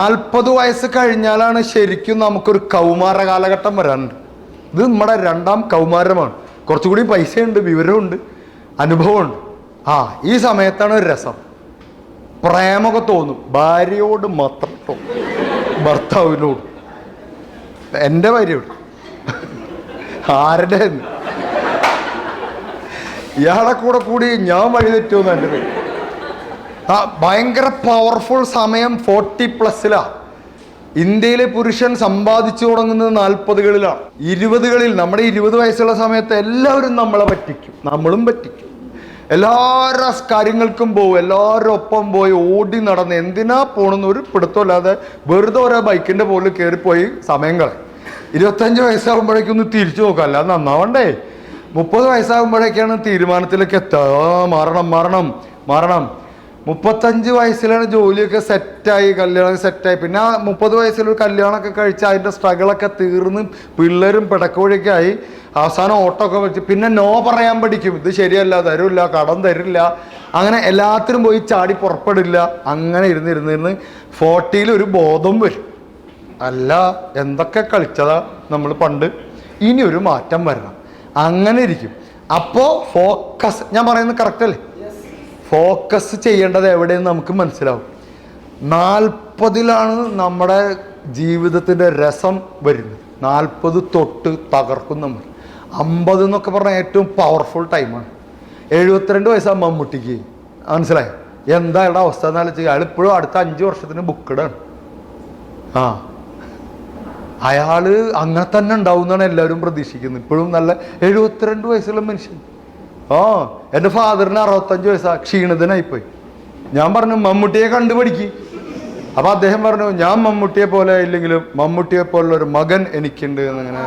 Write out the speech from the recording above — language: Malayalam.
നാൽപ്പത് വയസ്സ് കഴിഞ്ഞാലാണ് ശരിക്കും നമുക്കൊരു കൗമാര കാലഘട്ടം വരാനുണ്ട് ഇത് നമ്മുടെ രണ്ടാം കൗമാരമാണ്. കുറച്ചുകൂടി പൈസയുണ്ട് വിവരമുണ്ട് അനുഭവമുണ്ട് ആ ഈ സമയത്താണ് ഒരു രസം. പ്രേമൊക്കെ തോന്നും. ഭാര്യയോട് മാത്രം തോന്നും. ഭർത്താവിനോട്. എന്റെ ഭാര്യയോട്. ആരുടെ? ഇയാളെ കൂടെ കൂടി ഞാൻ വഴി തെറ്റുമെന്ന് എന്റെ പേര്. ഭയങ്കര പവർഫുൾ സമയം ഫോർട്ടി പ്ലസ്സിലാ ഇന്ത്യയിലെ പുരുഷൻ സമ്പാദിച്ചു തുടങ്ങുന്നത് നാൽപ്പതുകളിലാണ് ഇരുപതുകളിൽ നമ്മുടെ ഇരുപത് വയസ്സുള്ള സമയത്ത് എല്ലാവരും നമ്മളെ പറ്റിക്കും. നമ്മളും പറ്റിക്കും. എല്ലാവരുടെ കാര്യങ്ങൾക്കും പോകും എല്ലാവരും ഒപ്പം പോയി ഓടി നടന്ന് എന്തിനാ പോണെന്ന് ഒരു പിടുത്തമില്ലാതെ വെറുതെ ഓരോ ബൈക്കിന്റെ പോലും കയറിപ്പോയി സമയം കളയും. ഇരുപത്തഞ്ച് വയസ്സാകുമ്പോഴേക്കും ഒന്ന് തിരിച്ചു നോക്കാം. അല്ല നന്നാവണ്ടേ. മുപ്പത് വയസ്സാകുമ്പോഴേക്കാണ് തീരുമാനത്തിലേക്ക് എത്തുക ആ, മാറണം മാറണം മാറണം മുപ്പത്തഞ്ച് വയസ്സിലാണ് ജോലിയൊക്കെ സെറ്റായി കല്യാണം സെറ്റായി. പിന്നെ ആ മുപ്പത് വയസ്സിൽ ഒരു കല്യാണമൊക്കെ കഴിച്ച് അതിന്റെ സ്ട്രഗിളൊക്കെ തീർന്ന് പിള്ളേരും പിടക്കോഴിയൊക്കെ ആയി അവസാനം ഓട്ടോ ഒക്കെ വെച്ച് പിന്നെ നോ പറയാൻ പഠിക്കും. ഇത് ശരിയല്ല തരില്ല കടം തരില്ല. അങ്ങനെ എല്ലാത്തിനും പോയി ചാടി പുറപ്പെടില്ല. അങ്ങനെ ഇരുന്ന് ഇരുന്ന് ഇരുന്ന് ഫോർട്ടിയിൽ ഒരു ബോധം വരും. അല്ല എന്തൊക്കെ കളിച്ചതാ നമ്മൾ പണ്ട്? ഇനി ഒരു മാറ്റം വരണം. അങ്ങനെ ഇരിക്കും. അപ്പോൾ ഫോക്കസ് ഞാൻ പറയുന്നത് കറക്റ്റ് അല്ലേ? ഫോക്കസ് ചെയ്യേണ്ടത് എവിടെയെന്ന് നമുക്ക് മനസ്സിലാവും. നാൽപ്പതിലാണ് നമ്മുടെ ജീവിതത്തിന്റെ രസം വരുന്നത്. നാൽപ്പത് തൊട്ട് തകർക്കും നമ്മൾ. അമ്പത് എന്നൊക്കെ പറഞ്ഞാൽ ഏറ്റവും പവർഫുൾ ടൈമാണ് എഴുപത്തിരണ്ട് വയസ്സാണ് മമ്മൂട്ടിക്ക് മനസ്സിലായി? എന്താ അയാളുടെ അവസ്ഥ എന്നാൽ വെച്ചാൽ അയാൾ ഇപ്പോഴും അടുത്ത അഞ്ച് വർഷത്തിന് ബുക്കിടാണ് ആ. അയാൾ അങ്ങനെ തന്നെ ഉണ്ടാവും എന്നാണ് എല്ലാവരും പ്രതീക്ഷിക്കുന്നത്. ഇപ്പോഴും നല്ല എഴുപത്തിരണ്ട് വയസ്സുള്ള മനുഷ്യൻ. ആ എന്റെ ഫാദറിന് അറുപത്തഞ്ച് വയസ്സാ ക്ഷീണിതനായിപ്പോയി. ഞാൻ പറഞ്ഞു മമ്മൂട്ടിയെ കണ്ടുപിടിക്ക്. അപ്പൊ അദ്ദേഹം പറഞ്ഞു ഞാൻ മമ്മൂട്ടിയെ പോലെ ഇല്ലെങ്കിലും മമ്മൂട്ടിയെ പോലുള്ള ഒരു മകൻ എനിക്കുണ്ട് എന്നിങ്ങനെ.